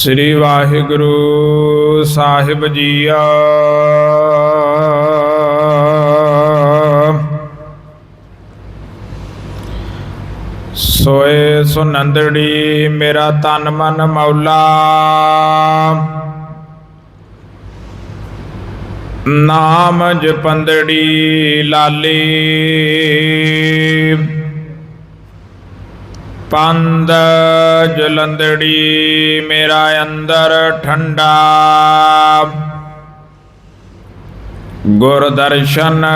ਸ੍ਰੀ ਵਾਹਿਗੁਰੂ ਸਾਹਿਬ ਜੀਆ ਸੋਏ ਸੁਨੰਦੜੀ ਮੇਰਾ ਤਨ ਮਨ ਮੌਲਾ। ਨਾਮ ਜਪੰਦੜੀ ਲਾਲੀ। ਪੰਦ ਜਲੰਦੜੀ ਮੇਰਾ ਅੰਦਰ ਠੰਡਾ। ਗੁਰ ਦਰਸ਼ਨ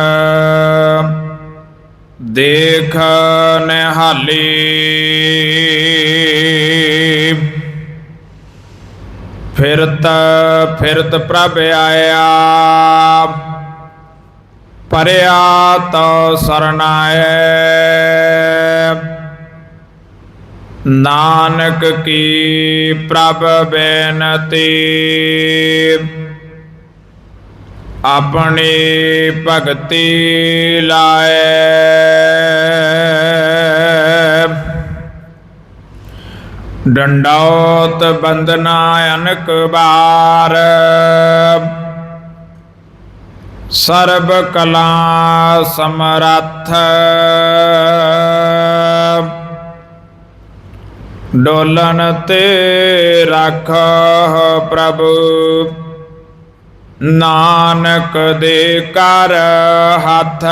ਦੇਖ ਨਿਹਾਲੀ। ਫਿਰਤ ਫਿਰਤ ਪ੍ਰਭ ਆਇਆ। ਪਰਿਆ ਤੋ ਸਰਨਾਏ ਨਾਨਕ ਕੀ ਪ੍ਰਭ ਬੇਨਤੀ? ਆਪਣੀ ਭਗਤੀ ਲਾਏ। ਡੰਡੌਤ ਬੰਦਨਾ ਅਨਕ ਬਾਰ ਸਰਬ ਕਲਾ ਸਮਰੱਥ। ਡੋਲਨ ਤੇ ਰੱਖ ਪ੍ਰਭੂ। ਨਾਨਕ ਦੇ ਕਰ ਹੱਥ।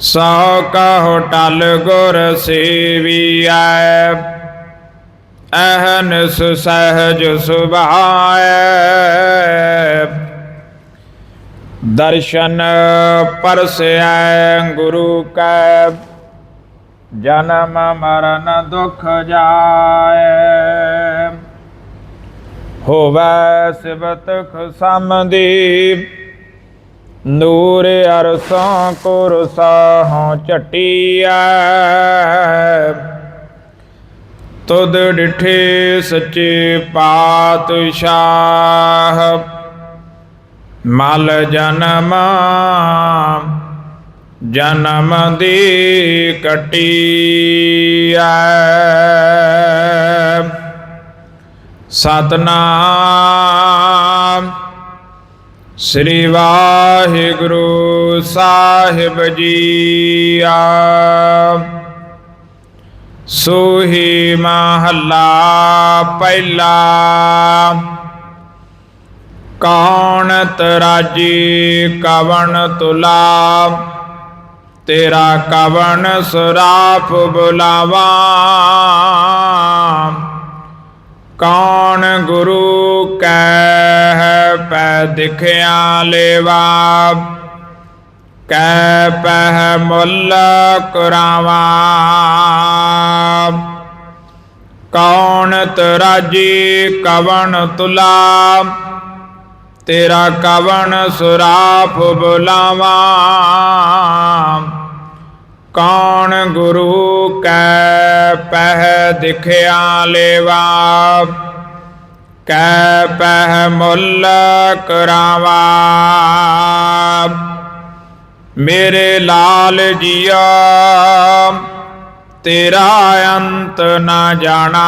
ਸੋ ਕਹੋ ਟਲ ਗੁਰ ਸੇਵੀਐ। ਅਹਨਸ ਸਹਜ ਸੁਭਾਇ ਦਰਸ਼ਨ ਪਰਸੈ ਗੁਰੂ ਕੈ। ਜਨਮ ਮਰਨ ਦੁਖ ਜਾਏ। ਹੋਵੈ ਸਿਵਤ ਖਸਮਦੀ। ਨੂਰ ਅਰਸਾਂ ਕੁਰਸਾਹੋਂ ਝਟੀਐ। ਤੁਧ ਡਿਠੇ ਸੱਚੇ ਪਾਤਸ਼ਾਹ। ਮਲ ਜਨਮ ਜਨਮ ਦੀ ਕਟੀਐ ਸਤਨਾਮ ਸ੍ਰੀ ਵਾਹਿਗੁਰੂ ਸਾਹਿਬ ਜੀਆ ਸੋਹੀ ਮਹੱਲਾ ਪਹਿਲਾ। ਕੌਣ ਤਰਾਜੀ ਕਵਣ ਤੁਲਾ? ਤੇਰਾ ਕਵਣ ਸਰਾਪ ਬੁਲਾਵਾ। ਕੌਣ ਗੁਰੂ ਕਹਿ ਪੈ ਦਿਖਿਆ ਲੇਵਾ। ਕੈ ਪਹਿ ਮੁੱਲ ਕਰਾਵਾ। ਕੌਣ ਤਰਾਜੀ ਕਵਣ ਤੁਲਾ। ਤੇਰਾ ਕਵਣ ਸੁਰਾਪ ਬੁਲਾਵਾ। ਕੌਣ ਗੁਰੂ ਕੈ ਪਹਿ ਦਿਖਿਆ ਲੇਵਾ। ਕੈ ਪਹਿ ਮੁੱਲ ਕਰਾਵਾ। ਮੇਰੇ ਲਾਲ ਜੀਆ, ਤੇਰਾ ਅੰਤ ਨਾ ਜਾਣਾ।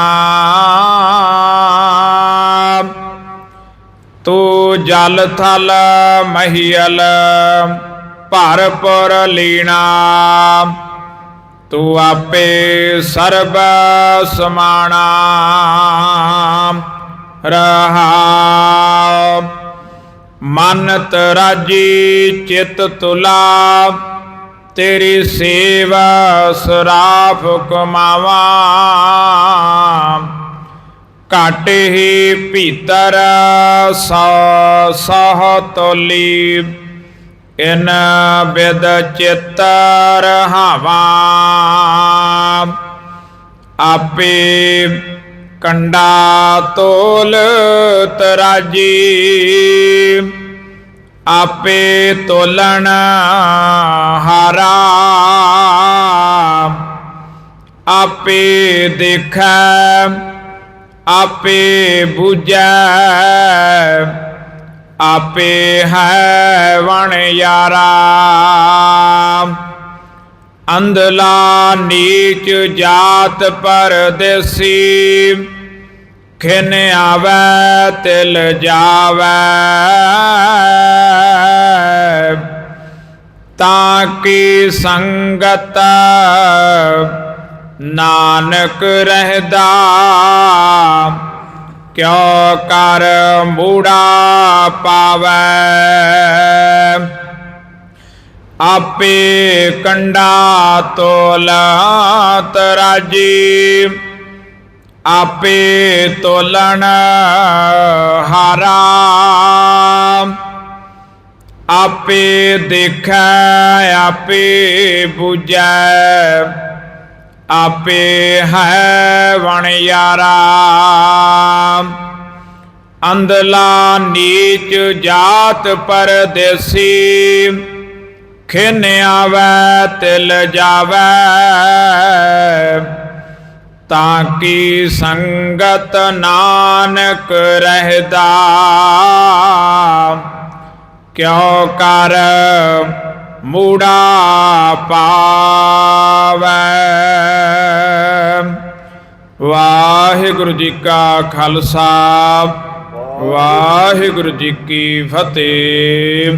ਤੂੰ ਜਲ ਥਲ ਮਹੀਲ ਭਰਪੁਰ ਲੀਣਾ। ਤੂੰ ਆਪੇ ਸਰਬ ਸਮਾਣਾ। ਰਹਾ ਮਨ ਤਰਾਜੀ ਚਿਤ ਤੁਲਾ। ਤੇਰੀ ਸੇਵਾ ਸਰਾਫ ਕਮਾਵਾ। ਘਟ ਹੀ ਭੀਤਰ ਸੋ ਸਹ ਤੋਲੀ। ਇਨ ਬਿਦ ਚਿਤ ਰਹਾਵਾ ਆਪੇ ਕੰਡਾ ਤੋਲ ਤਰਾਜੀ, ਆਪੇ ਤੋਲਣ ਹਾਰਾ, ਆਪੇ ਦੇਖੈ, ਆਪੇ ਬੁਝੈ ਆਪੇ ਹੈ ਵਣ ਯਾਰਾ। ਅੰਧਲਾ ਨੀਚ ਜਾਤ ਪਰਦੇਸੀ, ਖਿਨ ਆਵੈ, ਤਿਲ ਜਾਵੈ। ਤਾਂ ਕੀ ਸੰਗਤ ਨਾਨਕ ਰਹਿਦਾ? ਕਿਉ ਕਰ ਮੂੜਾ ਪਾਵੈ? ਆਪੇ ਕੰਡਾ ਤੋਲ ਤਰਾਜੀ ਆਪੇ ਤੋਲਣ ਹਾਰਾ। ਆਪੇ ਦੇਖੈ, ਆਪੇ 부ਜੈ ਆਪੇ ਹੈ ਵਣ ਯਾਰਾ ਅੰਦਲਾ ਨੀਚ ਜਾਤ ਪਰਦੇਸੀ, ਖਿਨ ਆਵੈ ਤਿਲ ਜਾਵੈ। ਤਾਂ ਕੀ ਸੰਗਤ ਨਾਨਕ ਰਹਿਦਾ? ਕਿਉ ਕਰ ਮੂੜਾ ਪਾਵੈ? ਵਾਹਿਗੁਰੂ ਜੀ ਕਾ ਖਾਲਸਾ। ਵਾਹਿਗੁਰੂ ਜੀ ਕੀ ਫਤਿਹ।